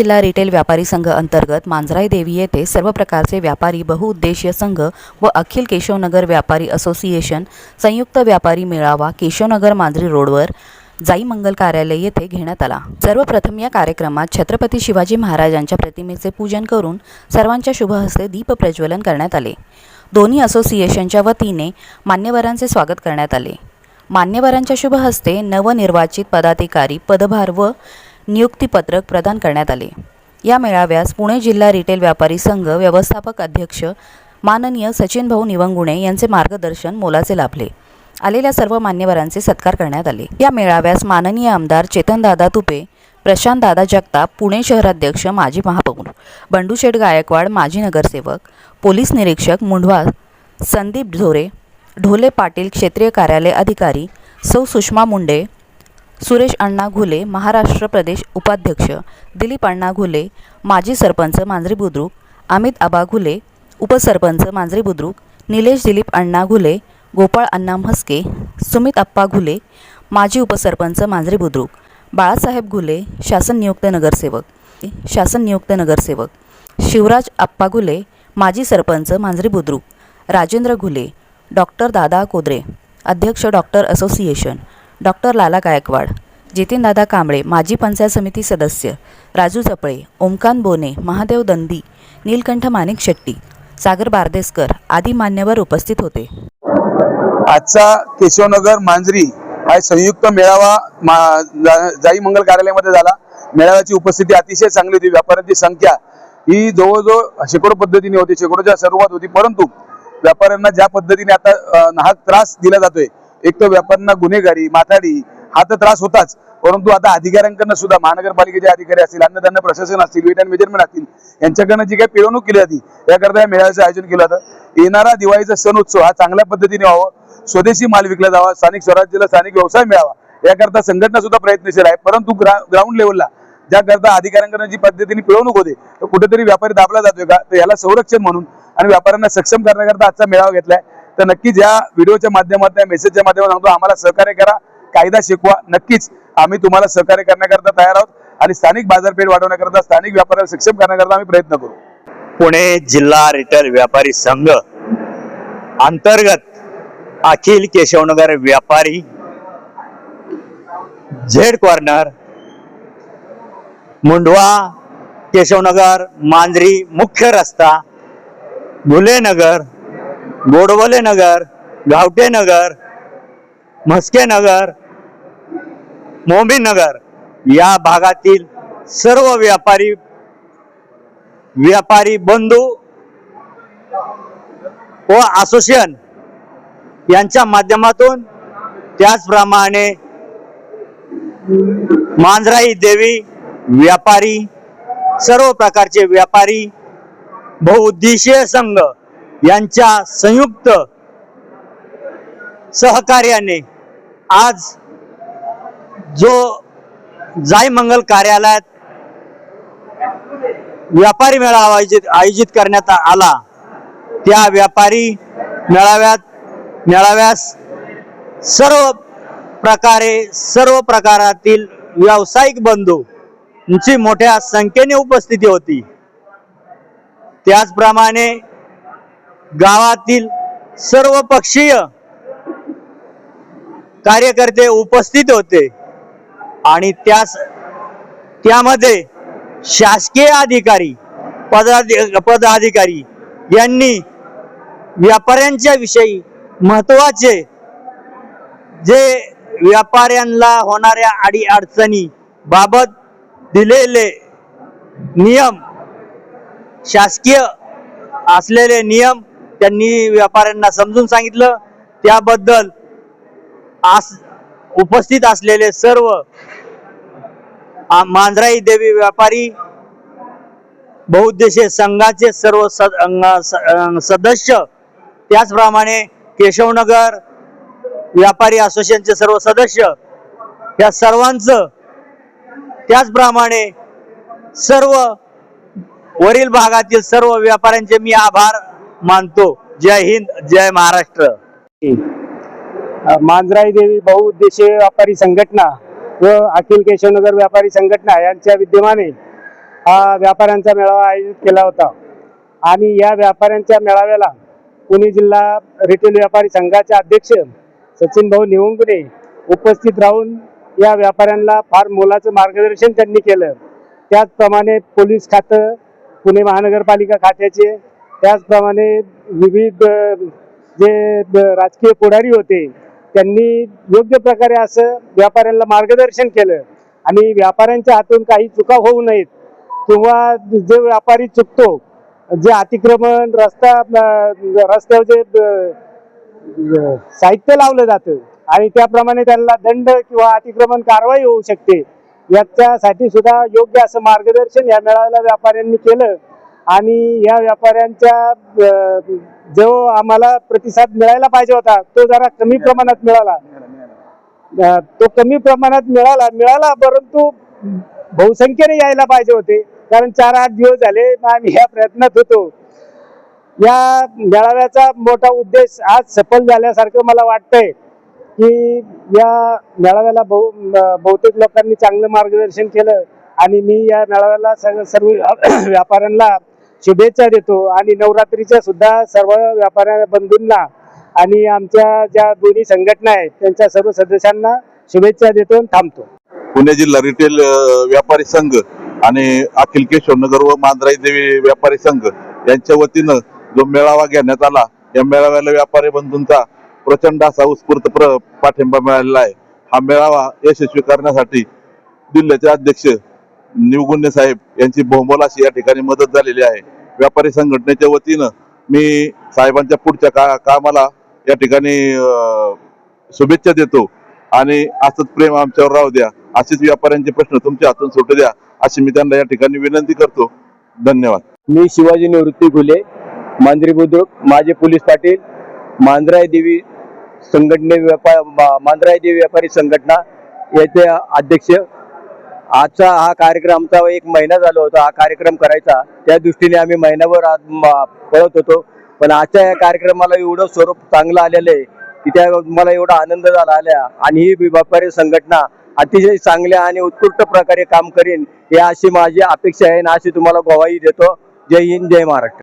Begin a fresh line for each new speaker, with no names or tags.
जिल्हा रिटेल व्यापारी संघ अंतर्गत मांजराई देवी येथे सर्व प्रकारचे व्यापारी बहुउद्देशीय संघ व अखिल केशवनगर व्यापारी असोसिएशन संयुक्त व्यापारी मेळावा केशवनगर मांजरी रोडवर जाई मंगल कार्यालय येथे घेण्यात आला. सर्वप्रथम या कार्यक्रमात छत्रपती शिवाजी महाराजांच्या प्रतिमेचे पूजन करून सर्वांच्या शुभ हस्ते दीप प्रज्वलन करण्यात आले. दोन्ही असोसिएशनच्या वतीने मान्यवरांचे स्वागत करण्यात आले. मान्यवरांच्या शुभ हस्ते नवनिर्वाचित पदाधिकारी पदभार व नियुक्तीपत्रक प्रदान करण्यात आले. या मेळाव्यास पुणे जिल्हा रिटेल व्यापारी संघ व्यवस्थापक अध्यक्ष माननीय सचिन भाऊ निवंगुणे यांचे मार्गदर्शन मोलाचे लाभले. आलेल्या सर्व मान्यवरांचे सत्कार करण्यात आले. या मेळाव्यास माननीय आमदार चेतनदादा तुपे प्रशांतदादा जगताप पुणे शहराध्यक्ष माजी महापौर बंडूशेठ गायकवाड माजी नगरसेवक पोलीस निरीक्षक मुंढवा संदीप झोरे ढोले पाटील क्षेत्रीय कार्यालय अधिकारी सौ सुषमा मुंडे सुरेश अण्णा घुले महाराष्ट्र प्रदेश उपाध्यक्ष दिलीप अण्णा घुले माजी सरपंच मांजरी बुद्रुक अमित आबा घुले उपसरपंच मांजरी बुद्रुक निलेश दिलीप अण्णा घुले गोपाळ अण्णा म्हस्के सुमित अप्पा घुले माजी उपसरपंच मांजरी बुद्रुक बाळासाहेब घुले शासन नियुक्त नगरसेवक शासन नियुक्त नगरसेवक शिवराज आप्पा घुले माजी सरपंच मांजरी बुद्रुक राजेंद्र घुले डॉक्टर दादा कोदरे अध्यक्ष doctor association doctor Lala Gaikwad Jitindada Kamble माजी पंचायत समिती सदस्य राजू चपळे ओमकांत बोने महादेव दंदी नीलकंठ माणिक शेट्टी सागर बारदेसकर आदी मान्यवर उपस्थित होते.
आजचा केशवनगर मांजरी हा संयुक्त मेळावा मा- जाई मंगल कार्यालयामध्ये झाला. मेळाव्याची उपस्थिती अतिशय चांगली होती. व्यापाऱ्यांची संख्या ही जवळजवळ शेकडो पद्धतीने होती. शेकडोच्या सर्वात होती. परंतु व्यापाऱ्यांना ज्या पद्धतीने आता हा नाहक त्रास दिला जातोय एक तर व्यापाऱ्यांना गुन्हेगारी माथाडी हा तर त्रास होताच. परंतु आता अधिकाऱ्यांकडनं सुद्धा महानगरपालिकेचे अधिकारी असतील अन्नधान्य प्रशासन असतील वेट अँड मेजरमेंट असतील यांच्याकडनं जी काही पिळवणूक केली जाती याकरता या मेळाव्याचं आयोजन केलं जातं येणारा दिवाळीचा सण उत्सव हा चांगल्या पद्धतीने व्हावं. स्वदेशी माल विकला जावा स्थानिक स्वराज्याला स्थानिक व्यवसाय मिळावा याकरता संघटना सुद्धा प्रयत्नशील आहे. परंतु ग्राउंड लेवलला ज्याकरता अधिकाऱ्यांकडनं जी पद्धतीने पिळवणूक होते तर कुठेतरी व्यापारी दाबला जातोय का? तर याला संरक्षण म्हणून आणि व्यापाऱ्यांना सक्षम करण्याकरता आजचा मेळावा घेतलाय. तर नक्कीच या व्हिडिओच्या माध्यमातून मेसेजच्या माध्यमातून सांगतो आम्हाला सहकार्य करा कायदा शिकवा. नक्कीच आम्ही तुम्हाला सहकार्य करण्याकरता तयार आहोत आणि स्थानिक बाजारपेठ वाढवण्याकरता स्थानिक व्यापाऱ्याला सक्षम करण्याकरता आम्ही प्रयत्न करू.
पुणे जिल्हा रिटेल व्यापारी संघ अंतर्गत अखिल केशवनगर व्यापारी झेड कॉर्नर मुंडवा केशवनगर मांजरी मुख्य रस्ता नगर गोडवले नगर गावटे नगर म्हस्के नगर मोमीन नगर या भागातील सर्व व्यापारी व्यापारी बंधू व असोसिएशन यांच्या माध्यमातून त्याचप्रमाणे मांजराई देवी व्यापारी सर्व प्रकारचे व्यापारी बहुउद्देशीय संघ यांच्या संयुक्त सहकार्याने आज जो जाय मंगल कार्यालयात व्यापारी मेळावा आयोजित आयोजित करण्यात आला त्या व्यापारी मेळाव्यात मेळाव्यास सर्व प्रकारे सर्व प्रकारातील व्यावसायिक बंधूंची मोठ्या संख्येने उपस्थिती होती. त्याचप्रमाणे गावातील सर्व पक्षीय कार्यकर्ते उपस्थित होते आणि त्यास त्यामध्ये शासकीय अधिकारी पदाधि पदाधिकारी यांनी व्यापाऱ्यांच्या विषयी महत्त्वाचे जे व्यापाऱ्यांना होणाऱ्या अडी अडचणी बाबत दिलेले नियम शासकीय असलेले नियम त्यांनी व्यापाऱ्यांना समजून सांगितलं. त्याबद्दल आस उपस्थित असलेले सर्व मांजराई देवी व्यापारी बहुउद्देशीय संघाचे सर्व सद- सदस्य त्याचप्रमाणे केशवनगर व्यापारी असोसिएशनचे सर्व सदस्य या सर्वांचं त्याचप्रमाणे सर्व वरील भागातील सर्व व्यापाऱ्यांचे मी आभार मानतो. जय हिंद जय महाराष्ट्र.
मांजराई देवी बहुउद्देशीय व्यापारी संघटना व अखिल केशवनगर व्यापारी संघटना यांच्या विद्यमाने हा व्यापाऱ्यांचा मेळावा आयोजित केला होता. आणि या व्यापाऱ्यांच्या मेळाव्याला पुणे जिल्हा रिटेल व्यापारी संघाचे अध्यक्ष सचिन भाऊ निवंगुने उपस्थित राहून या व्यापाऱ्यांना फार मोलाचं मार्गदर्शन त्यांनी केलं. त्याचप्रमाणे पोलीस खातं पुणे महानगरपालिका खात्याचे त्याचप्रमाणे विविध जे ब- राजकीय पुढारी होते त्यांनी योग्य प्रकारे असं व्यापाऱ्यांना मार्गदर्शन केलं. आणि व्यापाऱ्यांच्या हातून काही चुका होऊ नयेत. किंवा जे व्यापारी चुकतो जे अतिक्रमण रस्ता रस्त्यावर जे साहित्य लावलं जातं आणि त्याप्रमाणे त्यांना दंड किंवा अतिक्रमण कारवाई होऊ शकते याच्यासाठी सुद्धा योग्य असं मार्गदर्शन या मेळाव्याला व्यापाऱ्यांनी केलं. आणि या व्यापाऱ्यांच्या जो आम्हाला प्रतिसाद मिळायला पाहिजे होता तो जरा कमी प्रमाणात मिळाला. तो कमी प्रमाणात मिळाला मिळाला परंतु बहुसंख्येने यायला पाहिजे होते. कारण चार आठ दिवस झाले आम्ही या प्रयत्नात होतो. या मेळाव्याचा मोठा उद्देश आज सफल झाल्यासारखं मला वाटतंय की या मेळाव्याला बहु बहुतेक लोकांनी चांगलं मार्गदर्शन केलं आणि मी या मेळाव्याला सर्व व्यापाऱ्यांना शुभेच्छा देतो. आणि नवरात्रीच्या सुद्धा सर्व व्यापाऱ्या बंधूंना आणि आमच्या ज्या दोन्ही संघटना आहेत त्यांच्या सर्व सदस्यांना शुभेच्छा देतो आणि थांबतो.
पुणे जिल्हा रिटेल व्यापारी संघ आणि अखिल केशवनगर व मांजराई देवी व्यापारी संघ यांच्या वतीनं जो मेळावा घेण्यात आला या मेळाव्याला व्यापारी बंधूंचा प्रचंड असा उत्स्फूर्त प्र पाठिंबा मिळालेला आहे. हा मेळावा यशस्वी करण्यासाठी जिल्ह्याचे अध्यक्ष निवगुंडे साहेब यांची बहुमोलाशी या ठिकाणी मदत झालेली आहे. व्यापारी संघटनेच्या वतीनं मी साहेबांच्या पुढच्या का कामाला या ठिकाणी शुभेच्छा देतो. आणि असंच प्रेम आमच्यावर राहू द्या. असेच व्यापाऱ्यांचे प्रश्न तुमच्या हातून सुटू द्या अशी मी त्यांना या ठिकाणी विनंती करतो. धन्यवाद.
मी शिवाजी निवृत्ती घुले मांजरी बुद्रुक माझे पोलीस पाटील मांजराय देवी संघटने व्यापार मांजराय देवी व्यापारी संघटना याचे अध्यक्ष आजचा हा कार्यक्रम एक महिना झाला होता. हा कार्यक्रम करायचा. त्या दृष्टीने आम्ही महिनाभर पळत होतो. पण आजच्या या कार्यक्रमाला एवढं स्वरूप चांगलं आलेलं आहे की त्या मला एवढा आनंद झाला आल्या. आणि ही व्यापारी संघटना अतिशय चांगल्या आणि उत्कृष्ट प्रकारे काम करीन हे अशी माझी अपेक्षा आहे आणि अशी तुम्हाला गवाही देतो. जय हिंद जय महाराष्ट्र.